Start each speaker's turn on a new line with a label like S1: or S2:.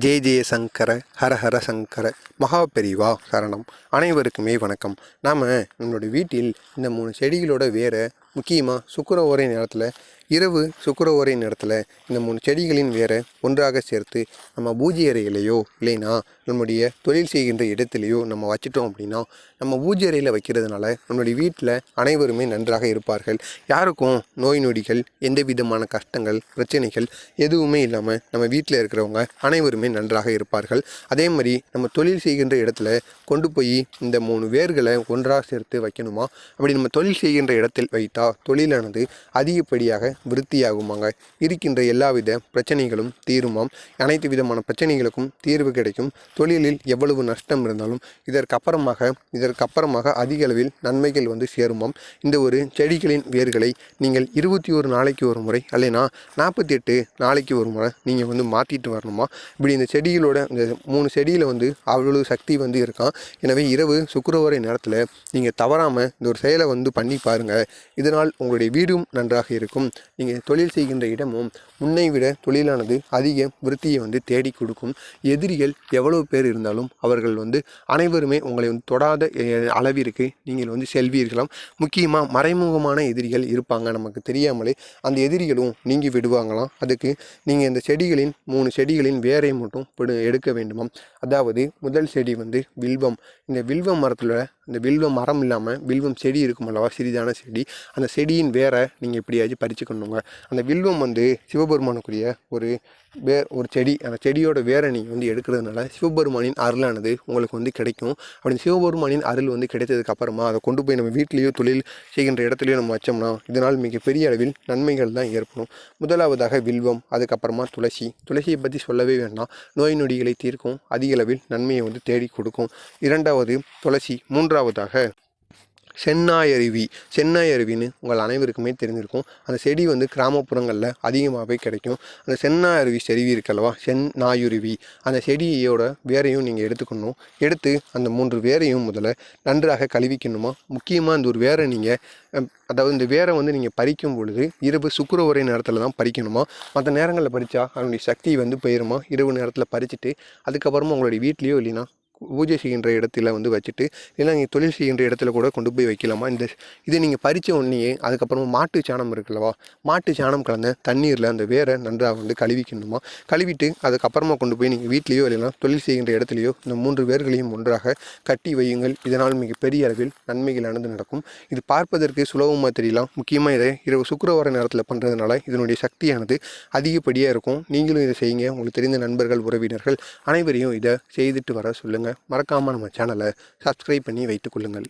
S1: ஜெய ஜெய சங்கர ஹர ஹர சங்கர. மகா பெரிவா சரணம். அனைவருக்குமே வணக்கம். நாம் நம்மளோட வீட்டில் இந்த மூணு செடிகளோட வேரை முக்கியமாக சுக்கர உரை நேரத்தில் இரவு சுக்கர உரை நேரத்தில் இந்த மூணு செடிகளின் வேரை ஒன்றாக சேர்த்து நம்ம பூஜை அறையிலையோ இல்லைன்னா நம்முடைய தொழில் செய்கின்ற இடத்துலையோ நம்ம வச்சிட்டோம் அப்படின்னா நம்ம பூஜை அறையில் வைக்கிறதுனால நம்மளுடைய வீட்டில் அனைவருமே நன்றாக இருப்பார்கள். யாருக்கும் நோய் நொடிகள் எந்த விதமான கஷ்டங்கள் பிரச்சனைகள் எதுவுமே இல்லாமல் நம்ம வீட்டில் இருக்கிறவங்க அனைவருமே நன்றாக இருப்பார்கள். அதே மாதிரி நம்ம தொழில் செய்கின்ற இடத்துல கொண்டு போய் இந்த மூணு வேர்களை ஒன்றாக சேர்த்து வைக்கணுமா? அப்படி நம்ம தொழில் செய்கின்ற இடத்தில் வைத்தால் தொழிலானது அதிகப்படியாக விருத்தியாகுமாங்க. இருக்கின்ற எல்லாவித பிரச்சனைகளும் தீருமாம். அனைத்து விதமான பிரச்சனைகளுக்கும் தீர்வு கிடைக்கும். தொழிலில் எவ்வளவு நஷ்டம் இருந்தாலும் இதற்கப்புறமாக இதற்கப்புறமாக அதிக அளவில் நன்மைகள் வந்து சேருமாம். இந்த ஒரு செடிகளின் வேர்களை நீங்கள் இருபத்தி ஒரு நாளைக்கு ஒரு முறை அல்லைனா நாற்பத்தி எட்டு நாளைக்கு ஒரு முறை நீங்கள் வந்து மாற்றிட்டு வரணுமா? இப்படி இந்த செடிகளோட இந்த மூணு செடியில் வந்து அவ்வளவு சக்தி வந்து இருக்கான் எனவே இரவு சுக்கிரவார நேரத்தில் நீங்கள் தவறாமல் இந்த ஒரு செயலை வந்து பண்ணி பாருங்கள் இதனால் உங்களுடைய வீடும் நன்றாக இருக்கும். நீங்கள் தொழில் செய்கின்ற இடமும் முன்னை விட தொழிலானது அதிக விருத்தியை வந்து தேடி கொடுக்கும். எதிரிகள் எவ்வளவு பேர் இருந்தாலும் அவர்கள் வந்து அனைவருமே உங்களை வந்து தொடாத அளவிற்கு நீங்கள் வந்து செல்வீர்களாம். முக்கியமாக மறைமுகமான எதிரிகள் இருப்பாங்க. நமக்கு தெரியாமலே அந்த எதிரிகளும் நீங்கி விடுவாங்களாம். அதுக்கு நீங்கள் இந்த செடிகளின் மூணு செடிகளின் வேரை மட்டும் எடுக்க வேண்டுமாம். அதாவது முதல் செடி வந்து வில்வம். இந்த வில்வ மரத்தில் இந்த வில்வம் மரம் இல்லாமல் வில்வம் செடி இருக்கும் அல்லவா? சிறிதான செடி. அந்த செடியின் வேரை நீங்கள் எப்படியாச்சும் பறிச்சுக்கணுங்க. அந்த வில்வம் வந்து சிவபெருமானுக்குரிய ஒரு வே ஒரு செடி. அந்த செடியோட வேரை நீங்கள் வந்து எடுக்கிறதுனால சிவபெருமானின் அருளானது உங்களுக்கு வந்து கிடைக்கும். அப்படி சிவபெருமானின் அருள் வந்து கிடைத்ததுக்கப்புறமா அதை கொண்டு போய் நம்ம வீட்லேயோ தொழில் செய்கின்ற இடத்துலையோ நம்ம வச்சோம்னா இதனால் மிகப்பெரிய அளவில் நன்மைகள் தான் ஏற்படும். முதலாவதாக வில்வம் அதுக்கப்புறமா துளசி. துளசியை பற்றி சொல்லவே வேண்டாம். நோய் நொடிகளை தீர்க்கும் அதிக அளவில் நன்மையை வந்து தேடி கொடுக்கும். இரண்டாவது துளசி. மூன்றாவதாக சென்னாயருவி. சென்னாயருவின்னு உங்கள் அனைவருக்குமே தெரிஞ்சிருக்கும் அந்த செடி வந்து கிராமப்புறங்களில் அதிகமாகவே கிடைக்கும். அந்த சென்னாயருவி செருவி இருக்கல்லவா செந்நாயுருவி அந்த செடியோட வேரையும் நீங்கள் எடுத்துக்கணும். எடுத்து அந்த மூன்று வேரையும் முதல்ல நன்றாக கழுவிக்கணுமா? முக்கியமாக அந்த ஒரு வேரை நீங்கள் அதாவது இந்த வேரை வந்து நீங்கள் பறிக்கும் பொழுது இரவு சுக்கிர நேரத்தில் தான் பறிக்கணுமா? மற்ற நேரங்களில் பறித்தா அதனுடைய சக்தி வந்து போயிருமா? இரவு நேரத்தில் பறிச்சுட்டு அதுக்கப்புறமா உங்களுடைய வீட்லேயோ இல்லைன்னா பூஜை செய்கின்ற இடத்துல வந்து வச்சுட்டு இல்லைன்னா நீங்கள் தொழில் செய்கின்ற இடத்துல கூட கொண்டு போய் வைக்கலாமா? இந்த இதை நீங்கள் பறித்த உடனேயே அதுக்கப்புறமா மாட்டு சாணம் இருக்குல்லவா மாட்டு சாணம் கலந்த தண்ணீரில் அந்த வேரை நன்றாக வந்து கழுவிக்கணுமா? கழுவிட்டு அதுக்கப்புறமா கொண்டு போய் நீங்கள் வீட்லேயோ இல்லைன்னா தொழில் செய்கின்ற இடத்துலையோ இந்த மூன்று வேர்களையும் ஒன்றாக கட்டி வையுங்கள். இதனால் மிகப்பெரிய அளவில் நன்மைகளானது நடக்கும். இது பார்ப்பதற்கு சுலபமாக தெரியலாம் முக்கியமாக இதை இரவு சுக்கரவார நேரத்தில் பண்ணுறதுனால இதனுடைய சக்தியானது அதிகப்படியாக இருக்கும். நீங்களும் இதை செய்யுங்க. உங்களுக்கு தெரிந்த நண்பர்கள் உறவினர்கள் அனைவரையும் இதை செய்துட்டு வர சொல்லுங்கள் மறக்காமல் நம்ம சேனலை சப்ஸ்கிரைப் பண்ணி வைத்துக் கொள்ளுங்கள்.